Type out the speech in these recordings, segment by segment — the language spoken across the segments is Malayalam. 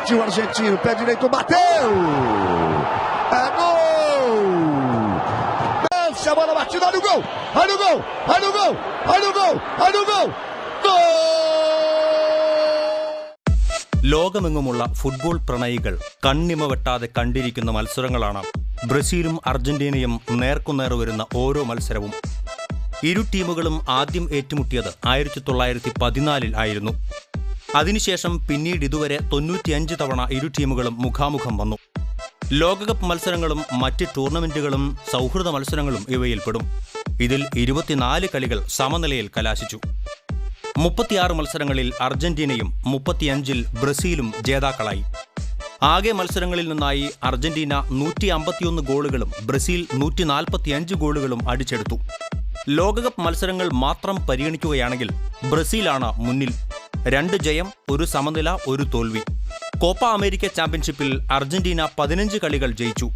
Partiu o argentino, pé direito bateu! É gol! Lance a bola batida, olha o gol! Olha o gol! Olha o gol! Olha o gol! Olha o gol! ലോകമെങ്ങുമുള്ള ഫുട്ബോൾ പ്രണയികൾ കണ്ണിമ വെട്ടാതെ കണ്ടിരിക്കുന്ന മത്സരങ്ങളാണ് ബ്രസീലും അർജന്റീനയും നേർക്കുനേർ വരുന്ന ഓരോ മത്സരവും ഇരു ടീമുകളും ആദ്യം ഏറ്റുമുട്ടിയത് ആയിരത്തി തൊള്ളായിരത്തി പതിനാലിൽ ആയിരുന്നു അതിനുശേഷം പിന്നീട് ഇതുവരെ തൊണ്ണൂറ്റിയഞ്ച് തവണ ഇരു ടീമുകളും മുഖാമുഖം വന്നു. ലോകകപ്പ് മത്സരങ്ങളും മറ്റ് ടൂർണമെന്റുകളും സൗഹൃദ മത്സരങ്ങളും ഇവയിൽപ്പെടും. ഇതിൽ ഇരുപത്തിനാല് കളികൾ സമനിലയിൽ കലാശിച്ചു. മുപ്പത്തിയാറ് മത്സരങ്ങളിൽ അർജന്റീനയും മുപ്പത്തിയഞ്ചിൽ ബ്രസീലും ജേതാക്കളായി. ആകെ മത്സരങ്ങളിൽ നിന്നായി അർജന്റീന നൂറ്റി അമ്പത്തിയൊന്ന് ഗോളുകളും ബ്രസീൽ നൂറ്റി നാൽപ്പത്തിയഞ്ച് ഗോളുകളും അടിച്ചെടുത്തു. ലോകകപ്പ് മത്സരങ്ങൾ മാത്രം പരിഗണിക്കുകയാണെങ്കിൽ ബ്രസീലാണ് മുന്നിൽ. രണ്ട് ജയം ഒരു സമനില ഒരു തോൽവി. കോപ്പ അമേരിക്ക ചാമ്പ്യൻഷിപ്പിൽ അർജന്റീന പതിനഞ്ച് കളികൾ ജയിച്ചു.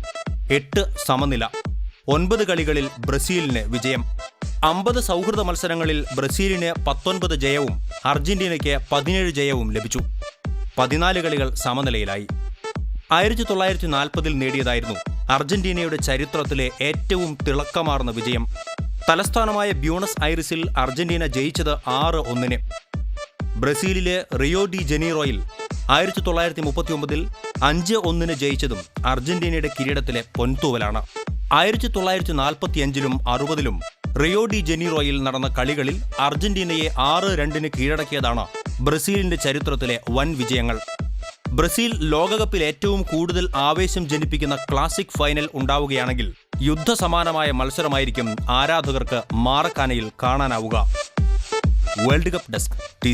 എട്ട് സമനില. ഒൻപത് കളികളിൽ ബ്രസീലിന് വിജയം. അമ്പത് സൗഹൃദ മത്സരങ്ങളിൽ ബ്രസീലിന് പത്തൊൻപത് ജയവും അർജന്റീനയ്ക്ക് പതിനേഴ് ജയവും ലഭിച്ചു. പതിനാല് കളികൾ സമനിലയിലായി. ആയിരത്തി തൊള്ളായിരത്തി നാൽപ്പതിൽ നേടിയതായിരുന്നു അർജന്റീനയുടെ ചരിത്രത്തിലെ ഏറ്റവും തിളക്കമാർന്ന വിജയം. തലസ്ഥാനമായ ബ്യൂണസ് ഐറിസിൽ അർജന്റീന ജയിച്ചത് ആറ് ഒന്നിന്. ബ്രസീലിലെ റിയോ ഡി ജനീറോയിൽ ആയിരത്തി തൊള്ളായിരത്തി മുപ്പത്തി ഒമ്പതിൽ അഞ്ച് ഒന്നിന് ജയിച്ചതും അർജന്റീനയുടെ കിരീടത്തിലെ പൊൻതൂവലാണ്. ആയിരത്തി തൊള്ളായിരത്തി നാൽപ്പത്തി അഞ്ചിലും അറുപതിലും റിയോ ഡി ജനീറോയിൽ നടന്ന കളികളിൽ അർജന്റീനയെ ആറ് രണ്ടിന് കീഴടക്കിയതാണ് ബ്രസീലിന്റെ ചരിത്രത്തിലെ വൻ വിജയങ്ങൾ. ബ്രസീൽ ലോകകപ്പിൽ ഏറ്റവും കൂടുതൽ ആവേശം ജനിപ്പിക്കുന്ന ക്ലാസിക് ഫൈനൽ ഉണ്ടാവുകയാണെങ്കിൽ യുദ്ധസമാനമായ മത്സരമായിരിക്കും ആരാധകർക്ക് മാറക്കാനയിൽ കാണാനാവുക. World cup desk T